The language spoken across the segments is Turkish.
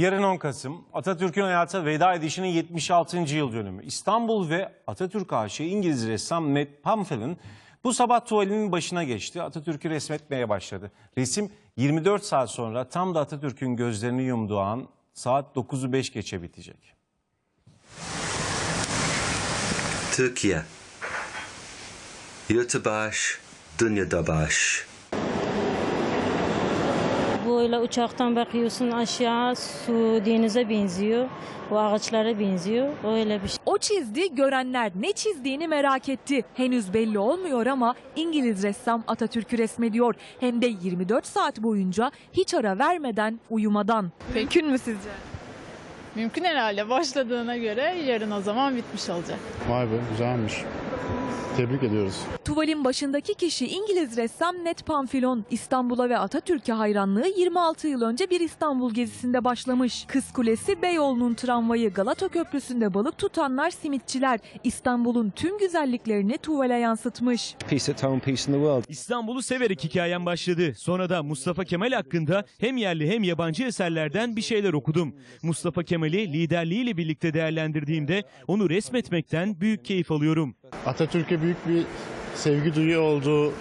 Yarın 10 Kasım Atatürk'ün hayata veda edişinin 76. yıl dönümü. İstanbul ve Atatürk aşığı İngiliz ressam Ned Pamphil'in bu sabah tuvalinin başına geçti. Atatürk'ü resmetmeye başladı. Resim 24 saat sonra tam da Atatürk'ün gözlerini yumduğu an saat 9'u 5 geçe bitecek. Türkiye. Yurttabaş, dünyada baş. Böyle uçaktan bakıyorsun aşağı su denize benziyor. O ağaçlara benziyor. Öyle bir şey. O çizdi, görenler ne çizdiğini merak etti. Henüz belli olmuyor ama İngiliz ressam Atatürk'ü resmediyor. Hem de 24 saat boyunca hiç ara vermeden, uyumadan. Mümkün mü sizce? Mümkün herhalde başladığına göre yarın o zaman bitmiş olacak. Vay be güzelmiş. Tebrik ediyoruz. Tuvalin başındaki kişi İngiliz ressam Ned Pamphilon. İstanbul'a ve Atatürk'e hayranlığı 26 yıl önce bir İstanbul gezisinde başlamış. Kız Kulesi, Beyoğlu'nun tramvayı, Galata Köprüsü'nde balık tutanlar, simitçiler İstanbul'un tüm güzelliklerini tuvale yansıtmış. Peace at home, peace in the world. İstanbul'u severek hikayem başladı. Sonra da Mustafa Kemal hakkında hem yerli hem yabancı eserlerden bir şeyler okudum. Mustafa Kemal'i liderliğiyle birlikte değerlendirdiğimde onu resmetmekten büyük keyif alıyorum. Atatürk'e büyük bir sevgi duyuyor olduğu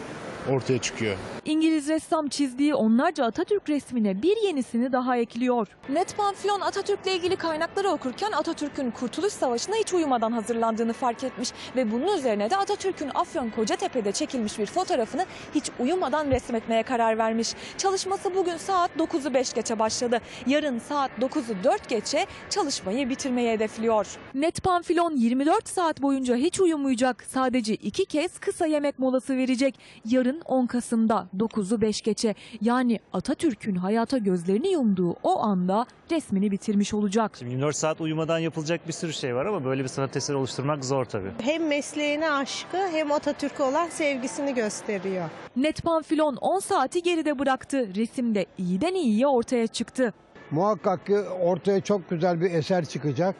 ortaya çıkıyor. İngiliz ressam çizdiği onlarca Atatürk resmine bir yenisini daha ekliyor. Ned Pamphilon Atatürk'le ilgili kaynakları okurken Atatürk'ün Kurtuluş Savaşı'na hiç uyumadan hazırlandığını fark etmiş ve bunun üzerine de Atatürk'ün Afyon Kocatepe'de çekilmiş bir fotoğrafını hiç uyumadan resmetmeye karar vermiş. Çalışması bugün saat 9'u 5 geçe başladı. Yarın saat 9'u 4 geçe çalışmayı bitirmeyi hedefliyor. Ned Pamphilon 24 saat boyunca hiç uyumayacak. Sadece iki kez kısa yemek molası verecek. Yarın 10 Kasım'da 9'u 5 geçe yani Atatürk'ün hayata gözlerini yumduğu o anda resmini bitirmiş olacak. Şimdi 24 saat uyumadan yapılacak bir sürü şey var ama böyle bir sanat eseri oluşturmak zor tabii. Hem mesleğine aşkı hem Atatürk'e olan sevgisini gösteriyor. Ned Pamphilon 10 saati geride bıraktı. Resimde iyiden iyiye ortaya çıktı. Muhakkak ki ortaya çok güzel bir eser çıkacak.